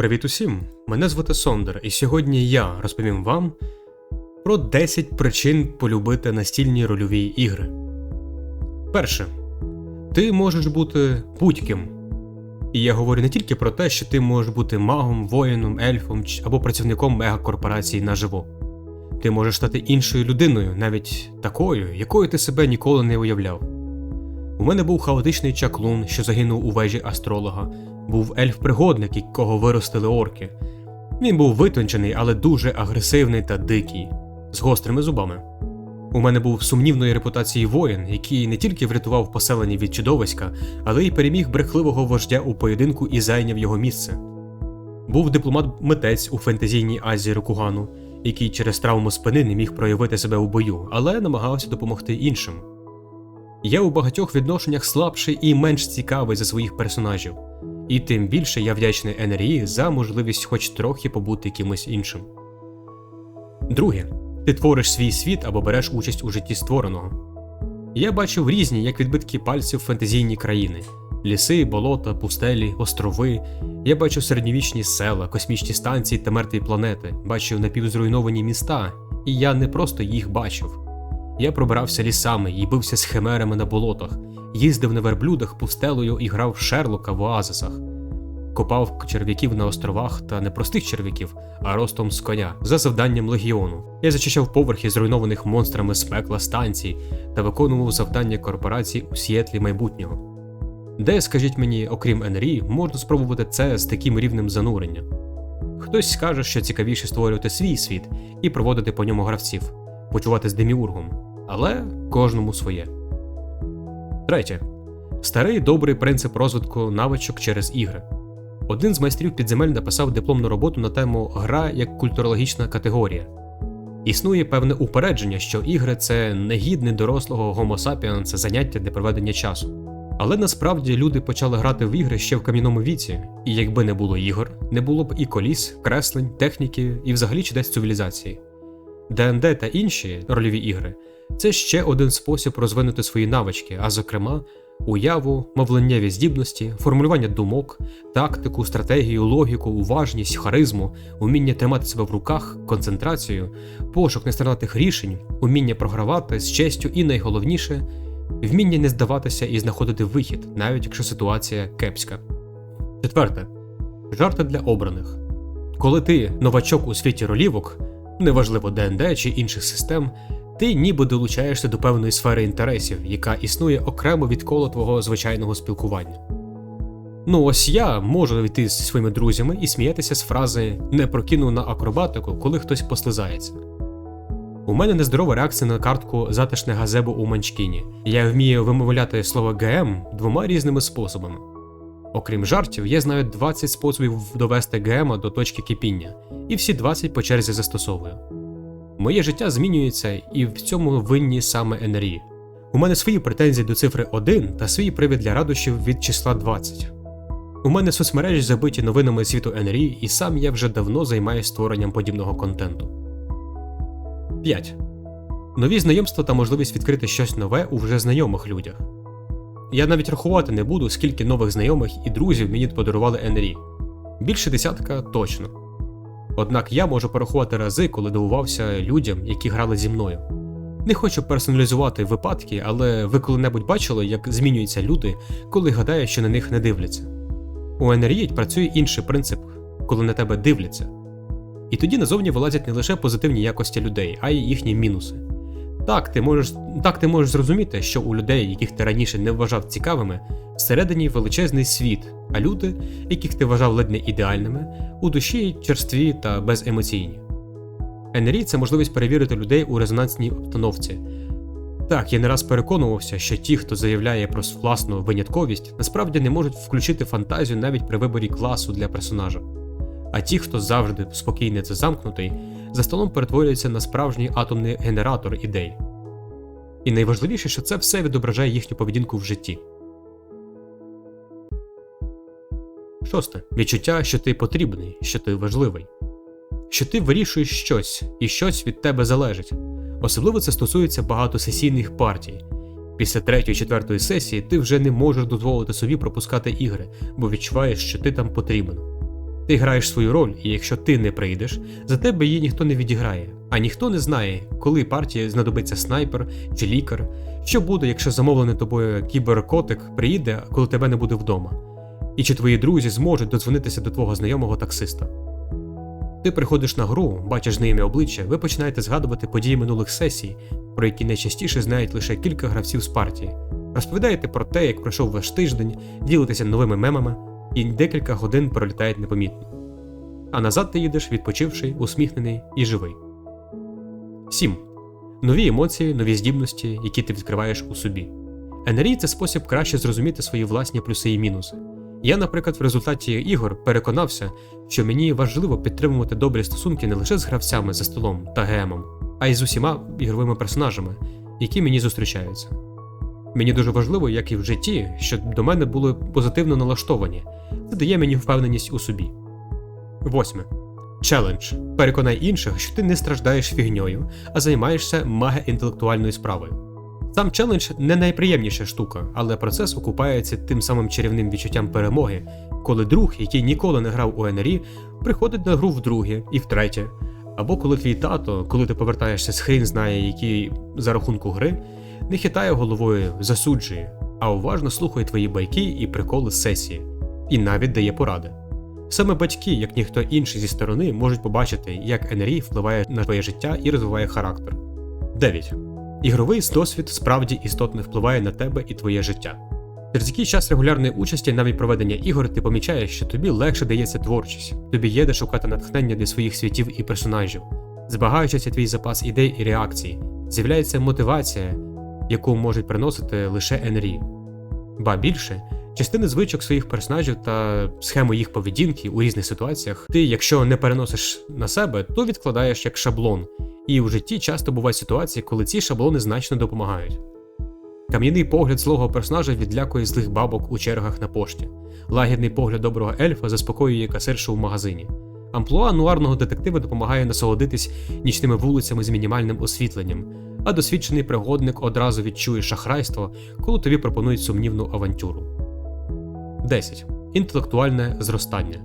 Привіт усім! Мене звати Сондер, і сьогодні я розповім вам про 10 причин полюбити настільні рольові ігри. Перше, ти можеш бути будь-ким. І я говорю не тільки про те, що ти можеш бути магом, воїном, ельфом або працівником мегакорпорації наживо. Ти можеш стати іншою людиною, навіть такою, якою ти себе ніколи не уявляв. У мене був хаотичний чаклун, що загинув у вежі астролога, був ельф-пригодник, якого виростили орки. Він був витончений, але дуже агресивний та дикий, з гострими зубами. У мене був сумнівної репутації воїн, який не тільки врятував поселення від чудовиська, але й переміг брехливого вождя у поєдинку і зайняв його місце. Був дипломат-митець у фентезійній Азії Рокугану, який через травму спини не міг проявити себе у бою, але намагався допомогти іншим. Я у багатьох відношеннях слабший і менш цікавий за своїх персонажів, і тим більше я вдячний НРІ за можливість хоч трохи побути кимось іншим. Друге, ти твориш свій світ або береш участь у житті створеного. Я бачив різні, як відбитки пальців фентезійні країни: ліси, болота, пустелі, острови. Я бачив середньовічні села, космічні станції та мертві планети, бачив напівзруйновані міста, і я не просто їх бачив. Я пробирався лісами і бився з химерами на болотах, їздив на верблюдах пустелею і грав Шерлока в оазисах, копав черв'яків на островах та не простих черв'яків, а ростом з коня за завданням легіону. Я зачищав поверхи зруйнованих монстрами з пекла станцій та виконував завдання корпорацій у Сіетлі майбутнього. Де, скажіть мені, окрім НРІ, можна спробувати це з таким рівнем занурення? Хтось скаже, що цікавіше створювати свій світ і проводити по ньому гравців, почувати з деміургом, але кожному своє. Третє. Старий добрий принцип розвитку навичок через ігри. Один з майстрів підземель написав дипломну роботу на тему Гра як культурологічна категорія. Існує певне упередження, що ігри це негідне дорослого sapiens заняття для проведення часу. Але насправді люди почали грати в ігри ще в кам'яному віці, і якби не було ігор, не було б і коліс, креслень, техніки і взагалі чудес цивілізації. ДНД та інші рольові ігри це ще один спосіб розвинути свої навички, а зокрема, уяву, мовленнєві здібності, формулювання думок, тактику, стратегію, логіку, уважність, харизму, уміння тримати себе в руках, концентрацію, пошук нестандартних рішень, уміння програвати з честю і найголовніше вміння не здаватися і знаходити вихід, навіть якщо ситуація кепська. Четверте жарти для обраних. Коли ти новачок у світі ролівок, неважливо ДНД чи інших систем, ти ніби долучаєшся до певної сфери інтересів, яка існує окремо від кола твого звичайного спілкування. Ну, ось я можу йти зі своїми друзями і сміятися з фрази не прокину на акробатику, коли хтось послизається. У мене нездорова реакція на картку затишне газебо у Манчкіні. Я вмію вимовляти слово ГМ двома різними способами. Окрім жартів, я знаю 20 способів довести ГМ до точки кипіння, і всі 20 по черзі застосовую. Моє життя змінюється, і в цьому винні саме НРІ. У мене свої претензії до цифри 1 та свій привід для радощів від числа 20. У мене соцмережі забиті новинами світу НРІ, і сам я вже давно займаюся створенням подібного контенту. 5. Нові знайомства та можливість відкрити щось нове у вже знайомих людях. Я навіть рахувати не буду, скільки нових знайомих і друзів мені подарували НРІ. Більше десятка точно. Однак я можу порахувати рази, коли дивувався людям, які грали зі мною. Не хочу персоналізувати випадки, але ви коли-небудь бачили, як змінюються люди, коли гадають, що на них не дивляться. У НРІ працює інший принцип, коли на тебе дивляться. І тоді назовні вилазять не лише позитивні якості людей, а й їхні мінуси. Так, ти можеш так ти можеш зрозуміти, що у людей, яких ти раніше не вважав цікавими, всередині величезний світ, а люди, яких ти вважав ледь не ідеальними, у душі черстві та беземоційні. НРІ – це можливість перевірити людей у резонансній обстановці. Так, я не раз переконувався, що ті, хто заявляє про власну винятковість, насправді не можуть включити фантазію навіть при виборі класу для персонажа. А ті, хто завжди спокійний та замкнутий, за столом перетворюються на справжній атомний генератор ідей. І найважливіше, що це все відображає їхню поведінку в житті. Шосте. Відчуття, що ти потрібний, що ти важливий, що ти вирішуєш щось, і щось від тебе залежить. Особливо це стосується багатосесійних партій. Після третьої четвертої сесії ти вже не можеш дозволити собі пропускати ігри, бо відчуваєш, що ти там потрібен. Ти граєш свою роль, і якщо ти не прийдеш, за тебе її ніхто не відіграє, а ніхто не знає, коли партії знадобиться снайпер чи лікар, що буде, якщо замовлений тобою кіберкотик приїде, коли тебе не буде вдома, і чи твої друзі зможуть додзвонитися до твого знайомого таксиста. Ти приходиш на гру, бачиш знайомі обличчя, ви починаєте згадувати події минулих сесій, про які найчастіше знають лише кілька гравців з партії. Розповідаєте про те, як пройшов ваш тиждень, ділитеся новими мемами, і декілька годин пролітають непомітно. А назад ти їдеш, відпочивший, усміхнений і живий. 7. Нові емоції, нові здібності, які ти відкриваєш у собі. НРІ це спосіб краще зрозуміти свої власні плюси і мінуси. Я, наприклад, в результаті ігор переконався, що мені важливо підтримувати добрі стосунки не лише з гравцями за столом та ГМом, а й з усіма ігровими персонажами, які мені зустрічаються. Мені дуже важливо, як і в житті, щоб до мене були позитивно налаштовані. Це дає мені впевненість у собі. Восьме. Челендж. Переконай інших, що ти не страждаєш фігньою, а займаєшся мега-інтелектуальною справою. Сам челендж не найприємніша штука, але процес окупається тим самим чарівним відчуттям перемоги, коли друг, який ніколи не грав у НРІ, приходить на гру вдруге і втретє. Або коли твій тато, коли ти повертаєшся з хрін знає, який за рахунку гри, не хитає головою, засуджує, а уважно слухає твої байки і приколи з сесії, і навіть дає поради. Саме батьки, як ніхто інший зі сторони, можуть побачити, як НРІ впливає на твоє життя і розвиває характер. 9. Ігровий досвід справді істотно впливає на тебе і твоє життя. Через який час регулярної участі, навіть проведення ігор, ти помічаєш, що тобі легше дається творчість, тобі є де шукати натхнення для своїх світів і персонажів, збагачується твій запас ідей і реакцій, з'являється мотивація, яку можуть приносити лише НРІ. Ба більше, частини звичок своїх персонажів та схему їх поведінки у різних ситуаціях, ти, якщо не переносиш на себе, то відкладаєш як шаблон, і в житті часто бувають ситуації, коли ці шаблони значно допомагають. Кам'яний погляд злого персонажа відлякує злих бабок у чергах на пошті. Лагідний погляд доброго ельфа заспокоює касиршу в магазині. Амплуа нуарного детектива допомагає насолодитись нічними вулицями з мінімальним освітленням, а досвідчений пригодник одразу відчує шахрайство, коли тобі пропонують сумнівну авантюру. 10. Інтелектуальне зростання.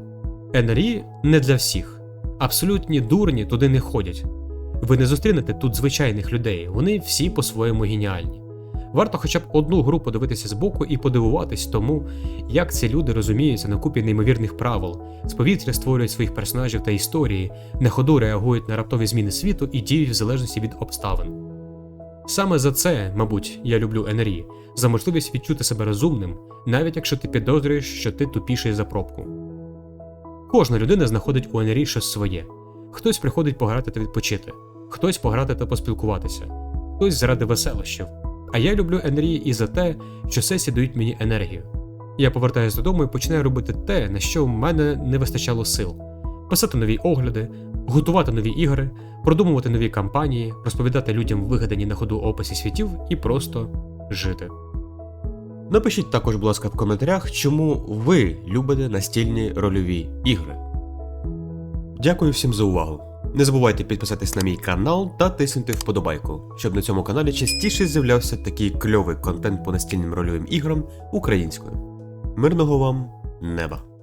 НРІ не для всіх. Абсолютні дурні туди не ходять. Ви не зустрінете тут звичайних людей, вони всі по-своєму геніальні. Варто хоча б одну гру подивитися збоку і подивуватись тому, як ці люди розуміються на купі неймовірних правил, з повітря створюють своїх персонажів та історії, на ходу реагують на раптові зміни світу і діють в залежності від обставин. Саме за це, мабуть, я люблю НРІ, за можливість відчути себе розумним, навіть якщо ти підозрюєш, що ти тупіший за пробку. Кожна людина знаходить у НРІ щось своє. Хтось приходить пограти та відпочити, хтось пограти та поспілкуватися, хтось заради веселощів. А я люблю НРІ і за те, що сесії дають мені енергію. Я повертаюся додому і починаю робити те, на що в мене не вистачало сил: писати нові огляди, готувати нові ігри, продумувати нові кампанії, розповідати людям вигадані на ходу описи світів і просто жити. Напишіть також, будь ласка, в коментарях, чому ви любите настільні рольові ігри. Дякую всім за увагу. Не забувайте підписатись на мій канал та тиснути вподобайку, щоб на цьому каналі частіше з'являвся такий кльовий контент по настільним рольовим іграм українською. Мирного вам неба!